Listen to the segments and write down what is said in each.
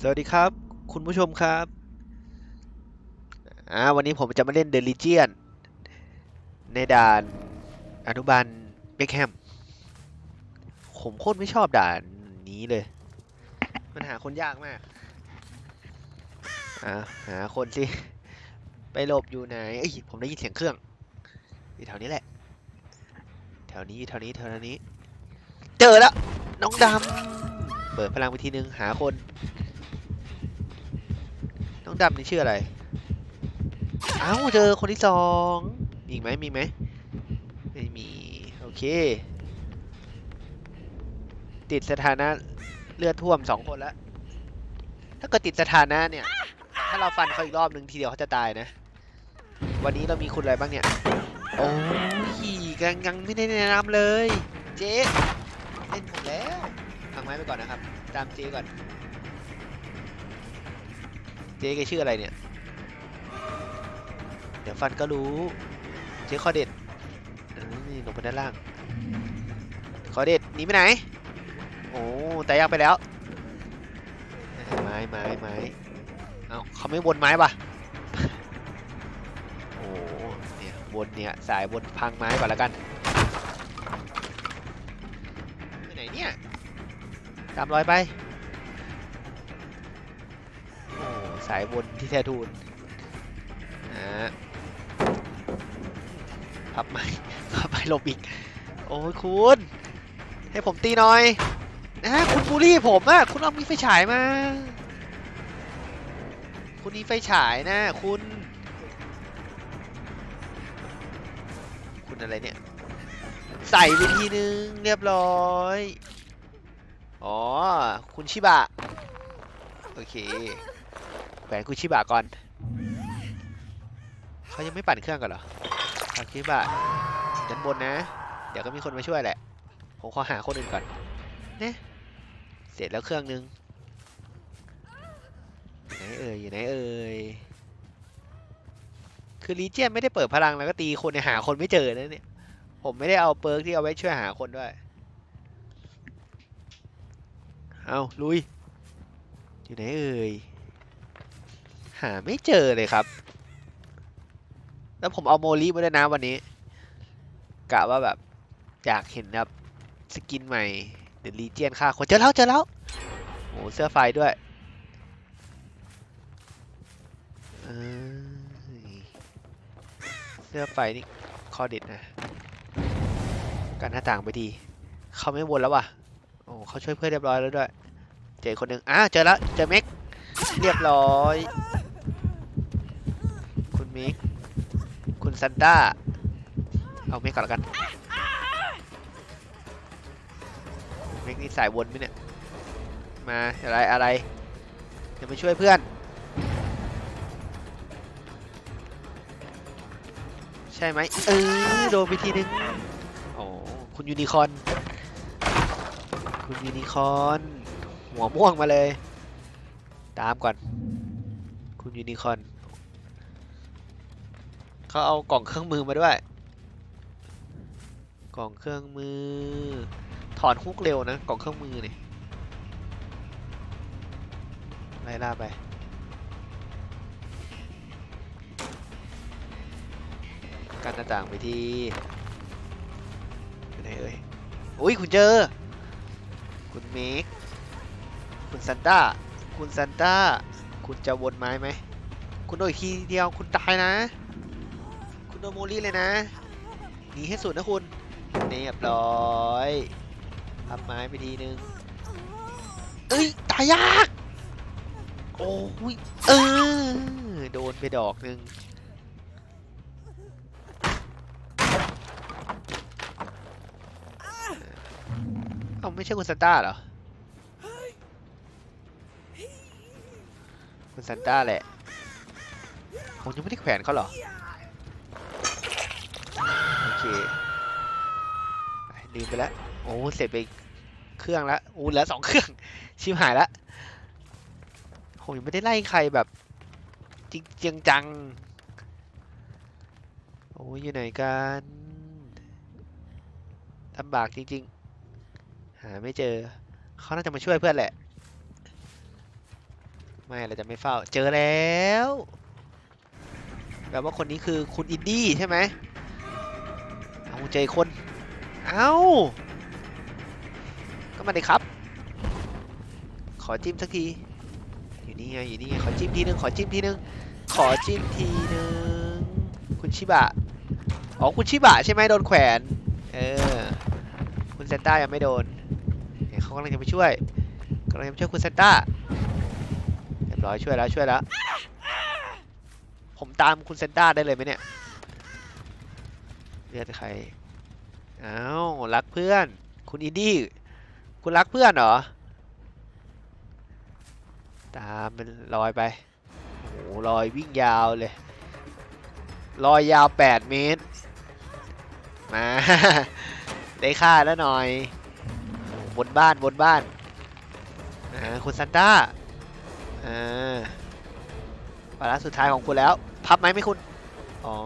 สวัสดีครับ คุณผู้ชมครับอ่าวันนี้ผมจะมาเล่น The Legion ในด่านอนุบาลเบคแฮมผมโคตรไม่ชอบด่านนี้เลย มันหาคนยากมากอ่าหาคนสิ ไปหลบอยู่ไหนเอ้ยผมได้ยินเสียงเครื่องอยู่แถวนี้แหละ แถวนี้แถวนี้แถวนี้ เจอแล้วน้องดำเปิดพลังไปทีนึงหาคน น้องดำนี่ชื่ออะไร เอ้าเจอคนที่สองมีไหมมีไหมไม่มี โอเค ติดสถานะเลือดท่วมสองคนแล้ว ถ้าเกิดติดสถานะเนี่ย ถ้าเราฟันเขาอีกรอบหนึ่งทีเดียวเขาจะตายนะ วันนี้เรามีคุณอะไรบ้างเนี่ย โอ้ยยังยังไม่ได้แนะนำเลย เจ๊เล่นผมแล้วทางไม้ไปก่อนนะครับ ตามเจ๊ก่อน เจ๊แกชื่ออะไรเนี่ย เดี๋ยวฟันก็รู้ เจ๊ขอเด็ดนี่ลงไปด้านล่างขอเด็ดหนีไปไหน โอ้แต่ยังไปแล้ว ไม้ไม้ไม้เอาเขาไม่วนไม้ปะโอ้เนี่ยวนเนี่ยสายวนพังไม้ก่อนแล้วกันไปไหนเนี่ยตามรอยไป สายบนที่แท้ทูนอ่าพับไม้พับไม้หลบอีก โอ้ยคุณ ให้ผมตีหน่อยนะคุณบูลลี่ผมอะคุณเอามีไฟฉายมา คุณมีไฟฉายนะ คุณ คุณอะไรเนี่ย ใส่ไปทีนึงเรียบร้อย อ๋อ คุณชิบะ โอเค วนคุชิบะก่อน เขายังไม่ปั่นเครื่องกันเหรอคุชิบะด้านบนนะ เดี๋ยวก็มีคนมาช่วยแหละ ผมขอหาคนอื่นก่อนเนี่ยเสร็จแล้วเครื่องนึงอยู่ไหนเอ่ยอยู่ไหนเอ่ยคือลีเจียนไม่ได้เปิดพลังแล้วก็ตีคนเนี่ยหาคนไม่เจอนะเนี่ย ผมไม่ได้เอาเปิร์กที่เอาไว้ช่วยหาคนด้วย เอาลุย อยู่ไหนเอ่ย หาไม่เจอเลยครับ แล้วผมเอาโมลีมาด้วยนะวันนี้ กะว่าแบบอยากเห็นแบบสกินใหม่เดลีเจียนค่าคนเจอแล้วเจอแล้วโอ้เสื้อไฟด้วยเสื้อไฟนี่ข้อเด็ดนะกันหน้าต่างไปดี เขาไม่วนแล้วว่ะโอ้เขาช่วยเพื่อนเรียบร้อยแล้วด้วย เจอคนหนึ่งอะเจอแล้วเจอเม็กเรียบร้อย มิกคุณซันต้า เอาเมกก่อนล้วกันเมกนี่สายวนไหมเนี่ย มาอะไรอะไรจะมาช่วยเพื่อน ใช่ไหมเออโดนไปทีนึงโอ้คุณยูนิคอน คุณยูนิคอน หัวม่วงมาเลย ตามก่อน คุณยูนิคอน เขาเอากล่องเครื่องมือมาด้วย กล่องเครื่องมือ ถอนฮุกเร็วนะ กล่องเครื่องมือนี่ไล่ล่าไป กันหน้าต่างไปที่ไหนเอ่ยอุ้ยคุณเจอ คุณเมกคุณซันต้า คุณซันต้า คุณจะวนไม้ไหม คุณโดนอีกทีเดียวคุณตายนะ โดนโมลี่เลยนะหนีให้สุดนะคุณเรียบร้อยพับไม้ไปทีนึงเอ้ยตายยากโอ้ยเออโดนไปดอกหนึ่งเอาไม่ใช่คุณซันต้าเหรอคุณซันต้าแหละผมยังไม่ได้แขวนเขาเหรอ เคไปลืมไปแล้ว โอ้เสร็จไปเครื่องแล้วโอ้เหลือสองเครื่อง ชิบหายแล้วผมยังไม่ได้ไล่ใครแบบ จริงจังจัง โอ้ยอยู่ไหนกันลำบากจริง ๆ หาไม่เจอ เขาน่าจะมาช่วยเพื่อนแหละ ไม่เราจะไม่เฝ้า เจอแล้วแปลว่าคนนี้คือคุณอินดี้ใช่ไหม เอาเจอคน เอาก็มาเลยครับ ขอจิ้มสักที อยู่นี่ไง อยู่นี่ไง ขอจิ้มทีนึง ขอจิ้มทีนึง ขอจิ้มทีนึง คุณชิบะ อ๋อ คุณชิบะใช่ไหมโดนแขวน เออ คุณเซนต้ายังไม่โดนเนี่ยเขากำลังจะไปช่วยกำลังจะไปช่วยคุณเซนต้าเรียบร้อยช่วยแล้วช่วยแล้ว ผมตามคุณเซนต้าได้เลยไหมเนี่ย เลือดใครอ้าวรักเพื่อน คุณอินดี้ คุณรักเพื่อนเหรอ ตามเป็นลอยไป โอ้โหลอยวิ่งยาวเลย ลอยยาว 8 เมตร มา ได้ค่าแล้วหน่อย บนบ้านบนบ้าน อ่า คุณซันต้า อ่าวาระสุดท้ายของคุณแล้ว พับไหมไม่คุณ อ๋อ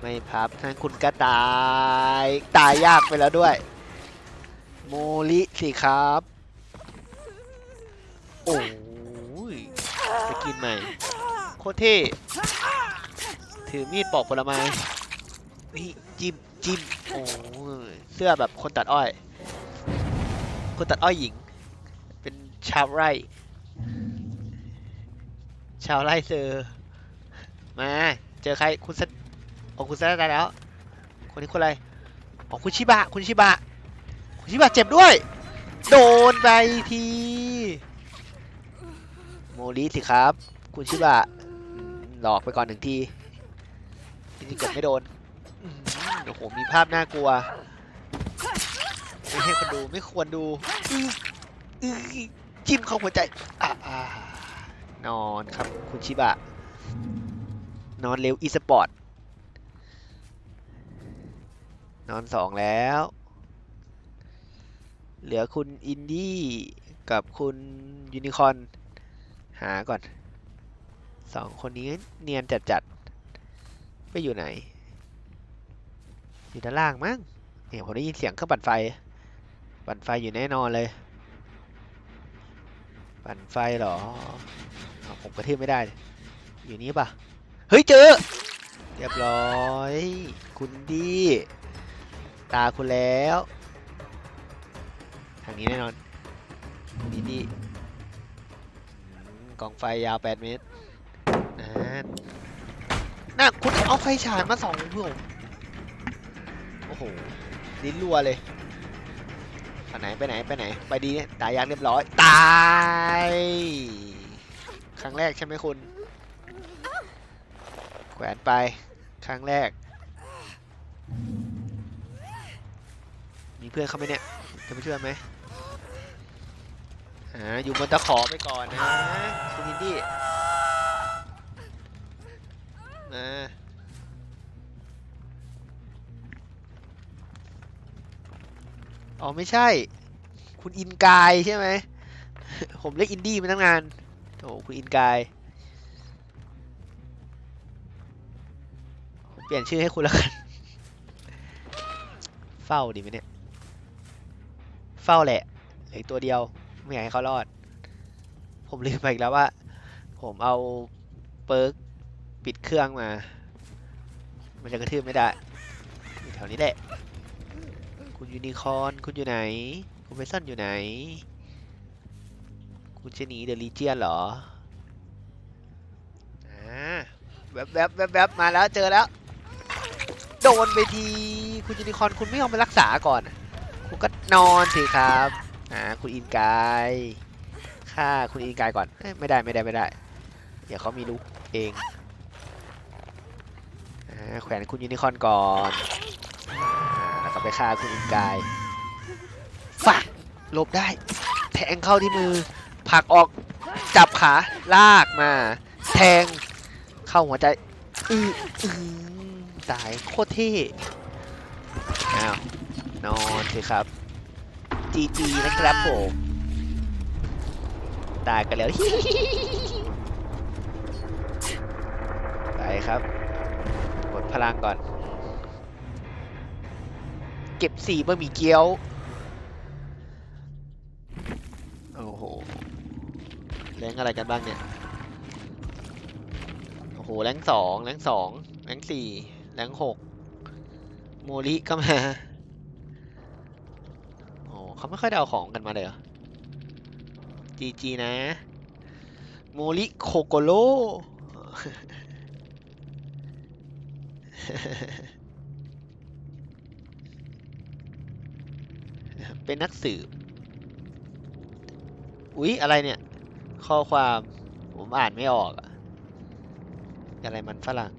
ไม่พับทั้นคุณก็ตาย ตายยากไปแล้วด้วย โมลิสิครับ โอ้ยไปกินใหม่ โคตรเท่ถือมีดปอกผลไม้นี่จิ้มจิ้มโอ้ยเสื้อแบบคนตัดอ้อย คนตัดอ้อยหญิง เป็นชาวไร่ ชาวไร่เซอร์มา เจอใครคุณซั นโอ้คุณซันตายแล้ว คนนี้คนอะไรอ๋อคุณชิบะ คุณชิบะ คุณชิบะเจ็บด้วย โดนไปที โมลิสิครับ คุณชิบะหลอกไปก่อนหนึ่งทีทีนี้เกือบไม่โดนโอ้โห มีภาพน่ากลัว ไม่ให้คนดู ไม่ควรดูจิ้มเข้าหัวใจอนอนครับ คุณชิบะ นอนเร็วอีสปอร์ต นอนสองแล้ว เหลือคุณอินดี้กับคุณยูนิคอนหาก่อนสองคนนี้เนียนจัดจัดไปอยู่ไหน อยู่ด้านล่างมั้งเนี่ยผมได้ยินเสียงเครื่องปั่นไฟ ปั่นไฟอยู่แน่นอนเลย ปั่นไฟเหรอเอาผมกระทืบไม่ได้ อยู่นี่ปะเฮ้ยเจอ เรียบร้อย คุณดี ตาคุณแล้ว ทางนี้แน่นอนคุณดีดีกองไฟยาว 8 เมตรนั่นน่ะคุณเอาไฟฉายมาสองเพื่อผมโอ้โหลิ้นรัวเลยไปไหนไปไหนไปไหน ไปดีเนี่ยตายยังเรียบร้อย ตาย ครั้งแรกใช่ไหมคุณ แขวนไป ครั้งแรก มีเพื่อนเข้าไหมเนี่ย จะไปช่วยไหมอ่าอยู่บนตะขอไปก่อนนะคุณอินดี้มาอ๋อไม่ใช่ คุณอินกายใช่ไหม ผมเรียกอินดี้มาตั้งนานโอ้คุณอินกายผมเปลี่ยนชื่อให้คุณแล้วกัน เฝ้าดีไหมเนี่ย เฝ้าแหละเหลือตัวเดียว ไม่อยากให้เขารอด ผมลืมไปอีกแล้วว่า ผมเอาเปิร์กปิดเครื่องมา มันจะกระทืบไม่ได้อยู่แถวนี้แหละ คุณยูนิคอน คุณอยู่ไหน คุณเวสันอยู่ไหน คุณจะหนีเดอะลีเจียนเหรออาแวบแวบแวบแวบมาแล้วเจอแล้ว โดนไปที คุณยูนิคอนคุณไม่ยอมไปรักษาก่อน ก็นอนสิครับอ่าคุณอินกายฆ่าคุณอินกายก่อนไม่ได้ไม่ได้ไม่ได้ เดี๋ยวเขามีลูกเองอ่าแขวนคุณยูนิคอนก่อนอแล้วก็ไปฆ่าคุณอินกายฝักหลบได้ แทงเข้าที่มือผลักออกจับขาลากมา แทงเข้าหัวใจอืออือตายโคตรเท่อ้าว นอนสิครับจีจีนะครับผม ตายกันแล้วไปครับกดพลังก่อน เก็บสี่บะหมี่เกี๊ยว โอ้โหแรงอะไรกันบ้างเนี่ย โอ้โห แรงสองแรงสองแรงสี่แรงหกโมลิก็มา เขาไม่ค่อยได้เอาของกันมาเลยเหรอจีจีนะ โมลิโคโกโลเป็นนักสืบ อุ๊ย อะไรเนี่ย ข้อความ ผมอ่านไม่ออก อะอะไรมันฝรั่ง